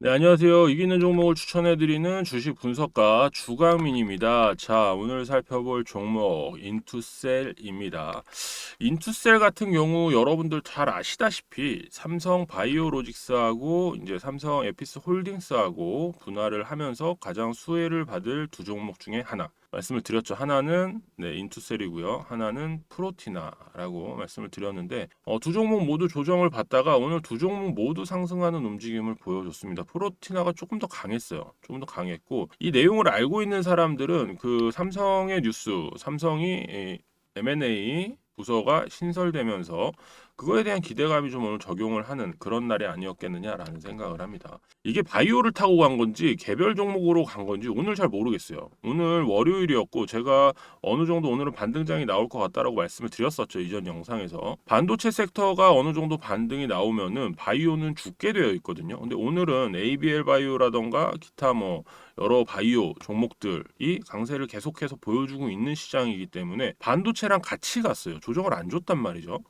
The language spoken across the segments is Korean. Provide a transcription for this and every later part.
네, 안녕하세요. 이기는 종목을 추천해드리는 주식 분석가 주강민입니다. 자, 오늘 살펴볼 종목 인투셀입니다. 인투셀 같은 경우 여러분들 잘 아시다시피 삼성 바이오로직스하고 이제 삼성 에피스 홀딩스하고 분할을 하면서 가장 수혜를 받을 두 종목 중에 하나. 말씀을 드렸죠. 하나는 네, 인투셀이고요. 하나는 프로티나라고 말씀을 드렸는데 어, 두 종목 모두 조정을 받다가 오늘 두 종목 모두 상승하는 움직임을 보여줬습니다. 프로티나가 조금 더 강했어요. 조금 더 강했고 이 내용을 알고 있는 사람들은 그 삼성의 뉴스, 삼성이 이 M&A 부서가 신설되면서 그거에 대한 기대감이 좀 오늘 적용을 하는 그런 날이 아니었겠느냐라는 생각을 합니다. 이게 바이오를 타고 간 건지 개별 종목으로 간 건지 오늘 잘 모르겠어요. 오늘 월요일이었고 제가 어느 정도 오늘은 반등장이 나올 것 같다라고 말씀을 드렸었죠 이전 영상에서 반도체 섹터가 어느 정도 반등이 나오면은 바이오는 죽게 되어 있거든요. 근데 오늘은 ABL 바이오라던가 기타 뭐 여러 바이오 종목들이 강세를 계속해서 보여주고 있는 시장이기 때문에 반도체랑 같이 갔어요. 조정을 안 줬단 말이죠.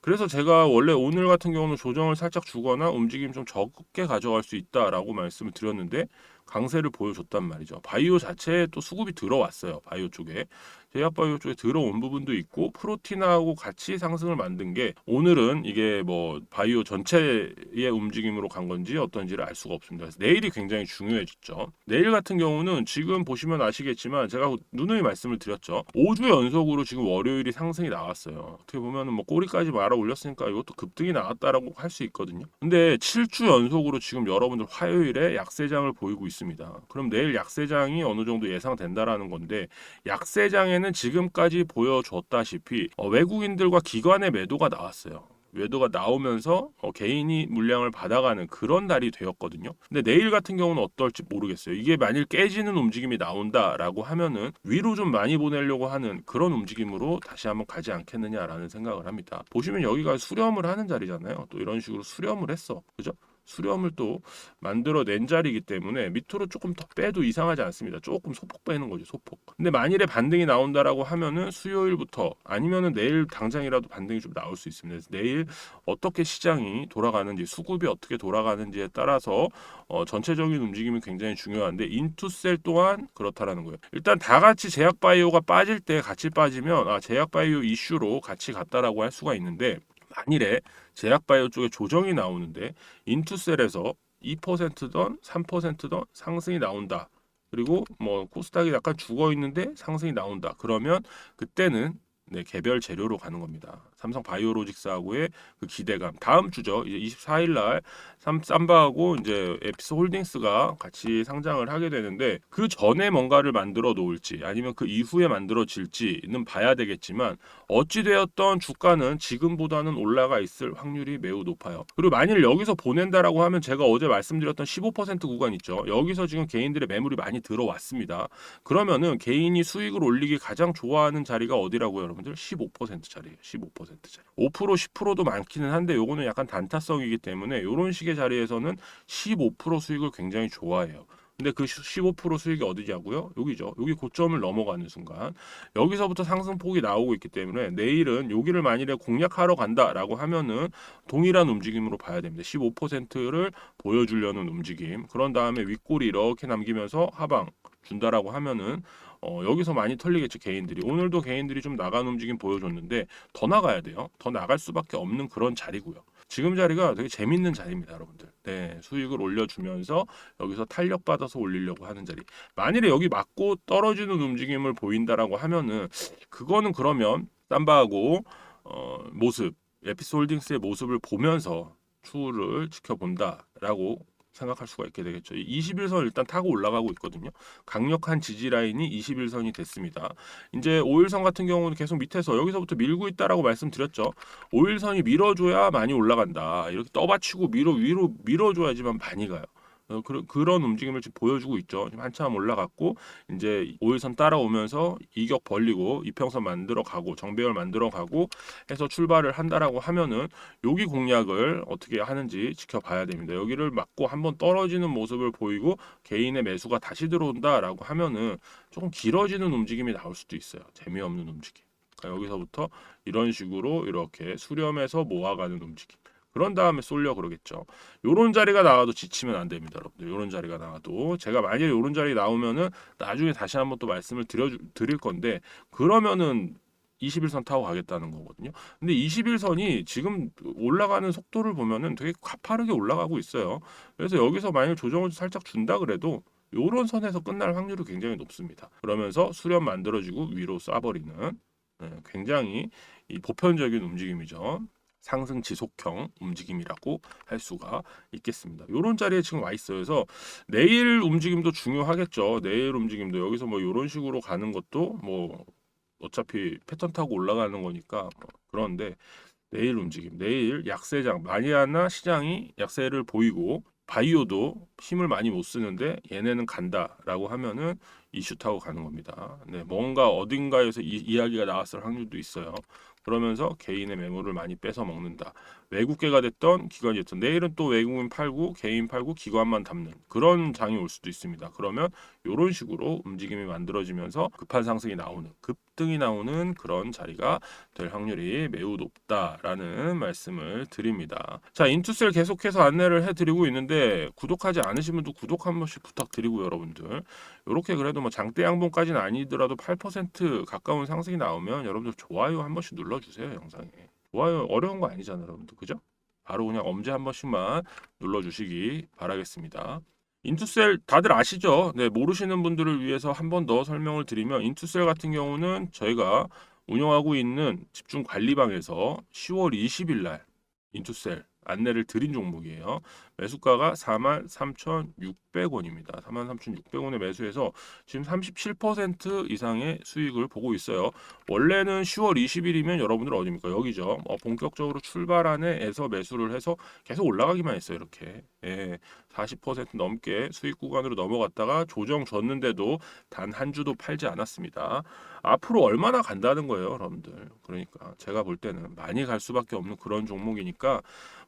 그래서 제가 원래 오늘 같은 경우는 조정을 살짝 주거나 움직임 좀 적게 가져갈 수 있다라고 말씀을 드렸는데 강세를 보여줬단 말이죠. 바이오 자체에 또 수급이 들어왔어요. 바이오 쪽에. 제약바이오 쪽에 들어온 부분도 있고 프로틴하고 같이 상승을 만든 게 오늘은 이게 뭐 바이오 전체의 움직임으로 간 건지 어떤지를 알 수가 없습니다. 그래서 내일이 굉장히 중요해졌죠. 내일 같은 경우는 지금 보시면 아시겠지만 제가 누누이 말씀을 드렸죠. 5주 연속으로 지금 월요일이 상승이 나왔어요. 어떻게 보면은 뭐 꼬리까지 말아 올렸으니까 이것도 급등이 나왔다라고 할 수 있거든요. 근데 7주 연속으로 지금 여러분들 화요일에 약세장을 보이고 있 습니다. 그럼 내일 약세장이 어느 정도 예상된다라는 건데 약세장에는 지금까지 보여줬다시피 어, 외국인들과 기관의 매도가 나왔어요. 외도가 나오면서 어, 개인이 물량을 받아가는 그런 날이 되었거든요. 근데 내일 같은 경우는 어떨지 모르겠어요. 이게 만일 깨지는 움직임이 나온다라고 하면은 위로 좀 많이 보내려고 하는 그런 움직임으로 다시 한번 가지 않겠느냐라는 생각을 합니다. 보시면 여기가 수렴을 하는 자리잖아요. 또 이런 식으로 수렴을 했어. 그죠? 수렴을 또 만들어낸 자리이기 때문에 밑으로 조금 더 빼도 이상하지 않습니다. 조금 소폭 빼는 거죠, 소폭. 근데 만일에 반등이 나온다라고 하면은 수요일부터 아니면은 내일 당장이라도 반등이 좀 나올 수 있습니다. 내일 어떻게 시장이 돌아가는지 수급이 어떻게 돌아가는지에 따라서 어, 전체적인 움직임이 굉장히 중요한데 인투셀 또한 그렇다라는 거예요. 일단 다 같이 제약바이오가 빠질 때 같이 빠지면 아 제약바이오 이슈로 같이 갔다라고 할 수가 있는데 만일에 제약바이오 쪽에 조정이 나오는데 인투셀에서 2%던 3%던 상승이 나온다. 그리고 뭐 코스닥이 약간 죽어 있는데 상승이 나온다. 그러면 그때는 네, 개별 재료로 가는 겁니다. 삼성 바이오로직스하고의 그 기대감. 다음 주죠. 이제 24일 날 삼바하고 이제 에피스 홀딩스가 같이 상장을 하게 되는데 그 전에 뭔가를 만들어 놓을지 아니면 그 이후에 만들어질지는 봐야 되겠지만 어찌 되었던 주가는 지금보다는 올라가 있을 확률이 매우 높아요. 그리고 만일 여기서 보낸다라고 하면 제가 어제 말씀드렸던 15% 구간 있죠. 여기서 지금 개인들의 매물이 많이 들어왔습니다. 그러면은 개인이 수익을 올리기 가장 좋아하는 자리가 어디라고요, 여러분들? 15% 자리예요. 15% 짜리. 5% 10%도 많기는 한데 요거는 약간 단타성이기 때문에 이런 식의 자리에서는 15% 수익을 굉장히 좋아해요. 근데 그 15% 수익이 어디냐고요? 여기죠. 여기 고점을 넘어가는 순간 여기서부터 상승폭이 나오고 있기 때문에 내일은 여기를 만일에 공략하러 간다라고 하면은 동일한 움직임으로 봐야 됩니다. 15%를 보여주려는 움직임. 그런 다음에 윗골이 이렇게 남기면서 하방 준다라고 하면은 어, 여기서 많이 털리겠죠 개인들이. 오늘도 개인들이 좀 나간 움직임 보여줬는데 더 나가야 돼요. 더 나갈 수밖에 없는 그런 자리고요. 지금 자리가 되게 재밌는 자리입니다 여러분들. 네 수익을 올려주면서 여기서 탄력 받아서 올리려고 하는 자리. 만일에 여기 맞고 떨어지는 움직임을 보인다라고 하면은 그거는 그러면 쌈바하고 어, 모습 에피솔딩스의 모습을 보면서 추후를 지켜본다라고 생각할 수가 있게 되겠죠. 21선 일단 타고 올라가고 있거든요. 강력한 지지 라인이 21선이 됐습니다. 이제 5일선 같은 경우는 계속 밑에서 여기서부터 밀고 있다라고 말씀드렸죠. 5일선이 밀어줘야 많이 올라간다. 이렇게 떠받치고 밀어 위로 밀어줘야지만 많이 가요. 어, 그, 그런 움직임을 지금 보여주고 있죠. 지금 한참 올라갔고 이제 5일선 따라오면서 이격 벌리고 이평선 만들어 가고 정배열 만들어 가고 해서 출발을 한다라고 하면은 여기 공략을 어떻게 하는지 지켜봐야 됩니다. 여기를 맞고 한번 떨어지는 모습을 보이고 개인의 매수가 다시 들어온다라고 하면은 조금 길어지는 움직임이 나올 수도 있어요. 재미없는 움직임. 그러니까 여기서부터 이런 식으로 이렇게 수렴해서 모아가는 움직임. 그런 다음에 쏠려 그러겠죠. 요런 자리가 나와도 지치면 안 됩니다, 여러분들. 요런 자리가 나와도 제가 만약에 요런 자리 나오면은 나중에 다시 한번 또 말씀을 드려 드릴 건데 그러면은 21선 타고 가겠다는 거거든요. 근데 21선이 지금 올라가는 속도를 보면은 되게 가파르게 올라가고 있어요. 그래서 여기서 만약 조정을 살짝 준다 그래도 요런 선에서 끝날 확률이 굉장히 높습니다. 그러면서 수렴 만들어지고 위로 쏴버리는 네, 굉장히 이 보편적인 움직임이죠. 상승 지속형 움직임이라고 할 수가 있겠습니다. 요런 자리에 지금 와 있어요. 그래서 내일 움직임도 중요하겠죠. 내일 움직임도 여기서 뭐 요런 식으로 가는 것도 뭐 어차피 패턴 타고 올라가는 거니까 뭐 그런데 내일 움직임, 내일 약세장 마니아나 시장이 약세를 보이고 바이오도 힘을 많이 못 쓰는데 얘네는 간다라고 하면은 이슈 타고 가는 겁니다. 네, 뭔가 어딘가에서 이, 이야기가 나왔을 확률도 있어요. 그러면서 개인의 매물을 많이 뺏어 먹는다. 외국계가 됐던 기관이 됐던 내일은 또 외국인 팔고 개인 팔고 기관만 담는 그런 장이 올 수도 있습니다. 그러면 이런 식으로 움직임이 만들어지면서 급한 상승이 나오는 급 등이 나오는 그런 자리가 될 확률이 매우 높다라는 말씀을 드립니다. 자 인투셀 계속해서 안내를 해드리고 있는데 구독하지 않으신 분도 구독 한 번씩 부탁드리고요 여러분들 이렇게 그래도 뭐 장대 양봉까지는 아니더라도 8% 가까운 상승이 나오면 여러분들 좋아요 한 번씩 눌러주세요 영상에 좋아요 어려운 거 아니잖아요 여러분들 그죠? 바로 그냥 엄지 한 번씩만 눌러주시기 바라겠습니다. 인투셀 다들 아시죠? 네, 모르시는 분들을 위해서 한 번 더 설명을 드리면 인투셀 같은 경우는 저희가 운영하고 있는 집중 관리방에서 10월 20일 날 인투셀 안내를 드린 종목이에요. 매수가가 43,600원입니다. 43,600원에 매수해서 지금 37% 이상의 수익을 보고 있어요. 원래는 10월 20일이면 여러분들 어디입니까? 여기죠. 어, 본격적으로 출발안에서 매수를 해서 계속 올라가기만 했어요. 이렇게. 예, 40% 넘게 수익 구간으로 넘어갔다가 조정 줬는데도 단 한 주도 팔지 않았습니다. 앞으로 얼마나 간다는 거예요, 여러분들. 그러니까 제가 볼 때는 많이 갈 수밖에 없는 그런 종목이니까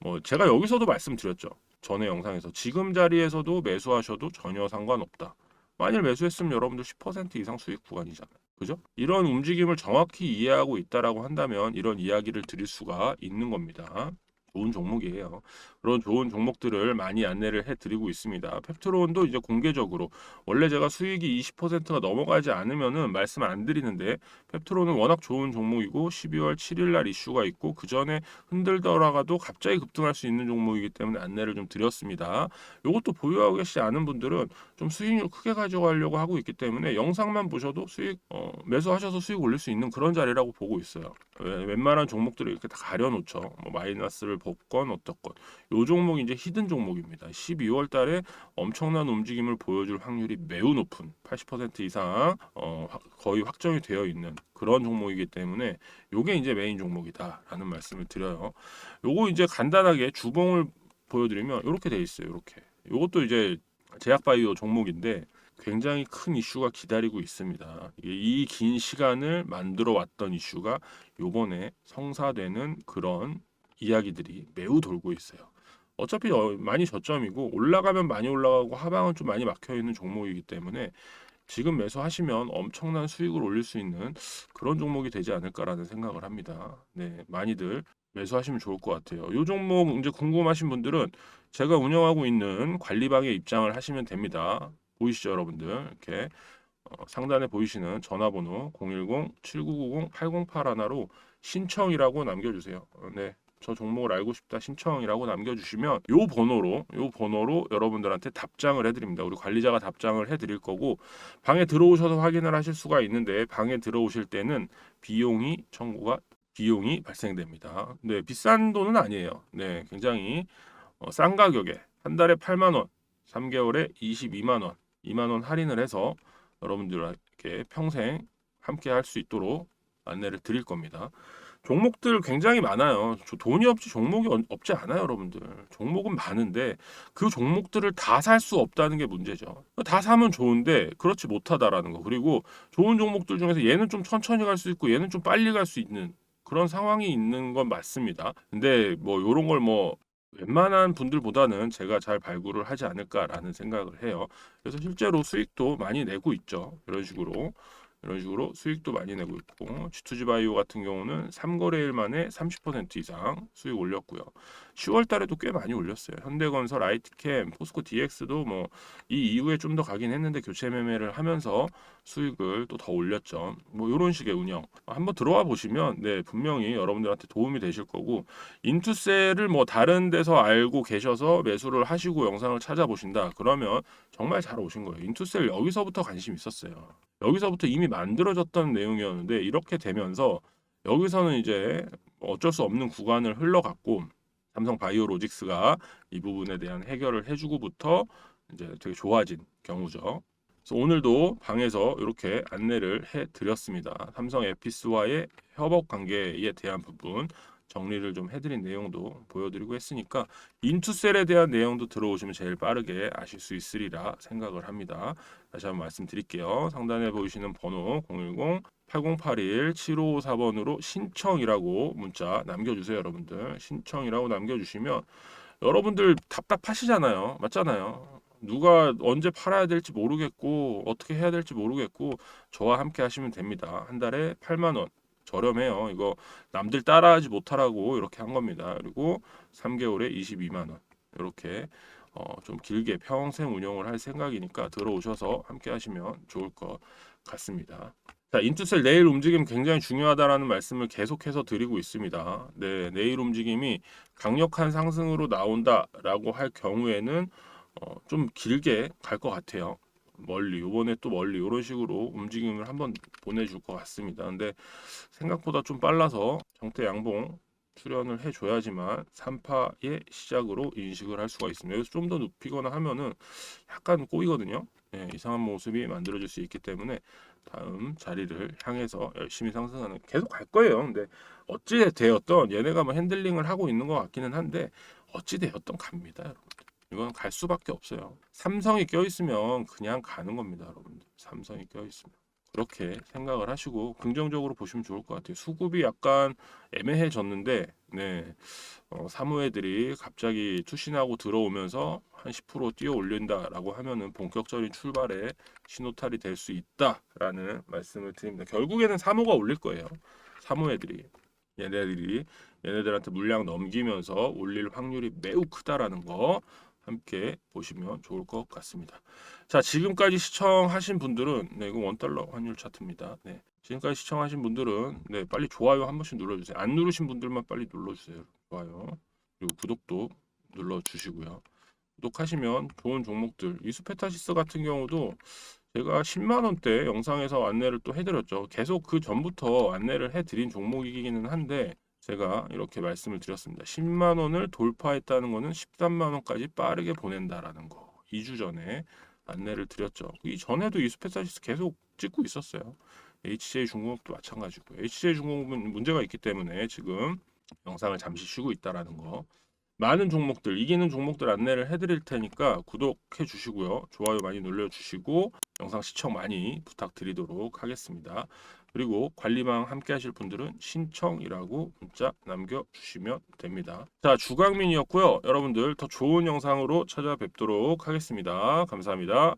뭐 제가 여기서도 말씀드렸죠. 전에 영상에서 지금 자리에서도 매수하셔도 전혀 상관없다. 만일 매수했으면 여러분들 10% 이상 수익 구간이잖아요. 그죠? 이런 움직임을 정확히 이해하고 있다라고 한다면 이런 이야기를 드릴 수가 있는 겁니다. 좋은 종목이에요. 그런 좋은 종목들을 많이 안내를 해드리고 있습니다. 펩트론도 이제 공개적으로 원래 제가 수익이 20%가 넘어가지 않으면은 말씀 안 드리는데 펩트론은 워낙 좋은 종목이고 12월 7일 날 이슈가 있고 그 전에 흔들더라가도 갑자기 급등할 수 있는 종목이기 때문에 안내를 좀 드렸습니다. 이것도 보유하고 계시지 않은 분들은 좀 수익률 크게 가져가려고 하고 있기 때문에 영상만 보셔도 수익 어, 매수하셔서 수익 올릴 수 있는 그런 자리라고 보고 있어요. 왜- 웬만한 종목들을 이렇게 다 가려놓죠. 뭐 마이너스를 뽑건 어떻건. 요 종목이 이제 히든 종목입니다. 12월 달에 엄청난 움직임을 보여줄 확률이 매우 높은 80% 이상 어, 확- 거의 확정이 되어 있는 그런 종목이기 때문에 요게 이제 메인 종목이다라는 말씀을 드려요. 요거 이제 간단하게 주봉을 보여드리면 이렇게 돼 있어요. 이렇게. 요것도 이제 제약바이오 종목인데 굉장히 큰 이슈가 기다리고 있습니다. 이 긴 시간을 만들어 왔던 이슈가 요번에 성사되는 그런 이야기들이 매우 돌고 있어요. 어차피 어- 많이 저점이고 올라가면 많이 올라가고 하방은 좀 많이 막혀 있는 종목이기 때문에 지금 매수하시면 엄청난 수익을 올릴 수 있는 그런 종목이 되지 않을까라는 생각을 합니다. 네, 많이들 매수하시면 좋을 것 같아요. 이 종목 이제 궁금하신 분들은 제가 운영하고 있는 관리방에 입장을 하시면 됩니다. 보이시죠, 여러분들? 이렇게 어, 상단에 보이시는 전화번호 010-7990-8081로 신청이라고 남겨주세요. 어, 네, 저 종목을 알고 싶다 신청이라고 남겨주시면 요 번호로 요 번호로 여러분들한테 답장을 해드립니다. 우리 관리자가 답장을 해드릴 거고 방에 들어오셔서 확인을 하실 수가 있는데 방에 들어오실 때는 비용이 청구가 비용이 발생됩니다. 네, 비싼 돈은 아니에요. 네, 굉장히 어, 싼 가격에 한 달에 8만 원, 3개월에 22만 원, 2만 원 할인을 해서 여러분들에게 평생 함께 할 수 있도록 안내를 드릴 겁니다. 종목들 굉장히 많아요. 저- 돈이 없지 종목이 없- 없지 않아요, 여러분들. 종목은 많은데 그 종목들을 다 살 수 없다는 게 문제죠. 다 사면 좋은데 그렇지 못하다라는 거. 그리고 좋은 종목들 중에서 얘는 좀 천천히 갈 수 있고 얘는 좀 빨리 갈 수 있는 그런 상황이 있는 건 맞습니다. 근데 뭐 요런 걸뭐 웬만한 분들보다는 제가 잘 발굴을 하지 않을까라는 생각을 해요. 그래서 실제로 수익도 많이 내고 있죠. 이런 식으로 이런 식으로 수익도 많이 내고 있고 G2G 바이오 같은 경우는 3거래일 만에 30% 이상 수익 올렸고요. 10월 달에도 꽤 많이 올렸어요. 현대건설, 아이티캠, 포스코 DX도 뭐 이 이후에 좀 더 가긴 했는데 교체 매매를 하면서 수익을 또 더 올렸죠. 뭐 이런 식의 운영 한번 들어와 보시면 네 분명히 여러분들한테 도움이 되실 거고 인투셀을 뭐 다른 데서 알고 계셔서 매수를 하시고 영상을 찾아보신다 그러면 정말 잘 오신 거예요. 인투셀 여기서부터 관심 있었어요. 여기서부터 이미 만들어졌던 내용이었는데 이렇게 되면서 여기서는 이제 어쩔 수 없는 구간을 흘러갔고 삼성 바이오로직스가 이 부분에 대한 해결을 해주고부터 이제 되게 좋아진 경우죠. 그래서 오늘도 방에서 이렇게 안내를 해드렸습니다. 삼성 에피스와의 협업 관계에 대한 부분 정리를 좀 해드린 내용도 보여드리고 했으니까 인투셀에 대한 내용도 들어오시면 제일 빠르게 아실 수 있으리라 생각을 합니다. 다시 한번 말씀드릴게요. 상단에 보이시는 번호 010 8081 7554번으로 신청이라고 문자 남겨주세요, 여러분들. 신청이라고 남겨주시면 여러분들 답답하시잖아요, 맞잖아요. 누가 언제 팔아야 될지 모르겠고 어떻게 해야 될지 모르겠고 저와 함께 하시면 됩니다. 한 달에 8만 원 저렴해요. 이거 남들 따라하지 못하라고 이렇게 한 겁니다. 그리고 3개월에 22만 원 이렇게 어, 좀 길게 평생 운영을 할 생각이니까 들어오셔서 함께 하시면 좋을 것 같습니다. 자, 인투셀 내일 움직임 굉장히 중요하다라는 말씀을 계속해서 드리고 있습니다. 네, 내일 움직임이 강력한 상승으로 나온다라고 할 경우에는 어, 좀 길게 갈 것 같아요. 멀리 요번에 또 멀리 이런 식으로 움직임을 한번 보내줄 것 같습니다. 근데 생각보다 좀 빨라서 정태 양봉 출연을 해줘야지만 3파의 시작으로 인식을 할 수가 있습니다. 여기서 좀 더 눕히거나 하면은 약간 꼬이거든요. 예, 이상한 모습이 만들어질 수 있기 때문에 다음 자리를 향해서 열심히 상승하는 계속 갈 거예요. 근데 어찌 되었던 얘네가 뭐 핸들링을 하고 있는 것 같기는 한데 어찌 되었던 갑니다, 여러분들. 이건 갈 수밖에 없어요. 삼성이 껴 있으면 그냥 가는 겁니다, 여러분들. 삼성이 껴 있으면. 그렇게 생각을 하시고 긍정적으로 보시면 좋을 것 같아요. 수급이 약간 애매해졌는데, 네, 어, 사무회들이 갑자기 투신하고 들어오면서 한 10% 뛰어 올린다라고 하면은 본격적인 출발에 신호탈이 될 수 있다라는 말씀을 드립니다. 결국에는 사모가 올릴 거예요. 사무회들이 얘네들이 얘네들한테 물량 넘기면서 올릴 확률이 매우 크다라는 거 함께 보시면 좋을 것 같습니다. 자, 지금까지 시청하신 분들은 네, 이거 원달러 환율 차트입니다. 네. 지금까지 시청하신 분들은 네, 빨리 좋아요 한 번씩 눌러 주세요. 안 누르신 분들만 빨리 눌러 주세요. 좋아요. 그리고 구독도 눌러 주시고요. 구독하시면 좋은 종목들 이수페타시스 같은 경우도 제가 10만 원대 영상에서 안내를 또 해드렸죠. 계속 그 전부터 안내를 해드린 종목이기는 한데 제가 이렇게 말씀을 드렸습니다. 10만 원을 돌파했다는 거는 13만 원까지 빠르게 보낸다라는 거. 2주 전에 안내를 드렸죠. 이 전에도 이수페타시스 계속 찍고 있었어요. HJ 중공업도 마찬가지고 HJ 중공업은 문제가 있기 때문에 지금 영상을 잠시 쉬고 있다라는 거. 많은 종목들 이기는 종목들 안내를 해드릴 테니까 구독해 주시고요 좋아요 많이 눌러 주시고 영상 시청 많이 부탁드리도록 하겠습니다. 그리고 관리망 함께 하실 분들은 신청이라고 문자 남겨주시면 됩니다. 자 주강민이었고요. 여러분들 더 좋은 영상으로 찾아뵙도록 하겠습니다. 감사합니다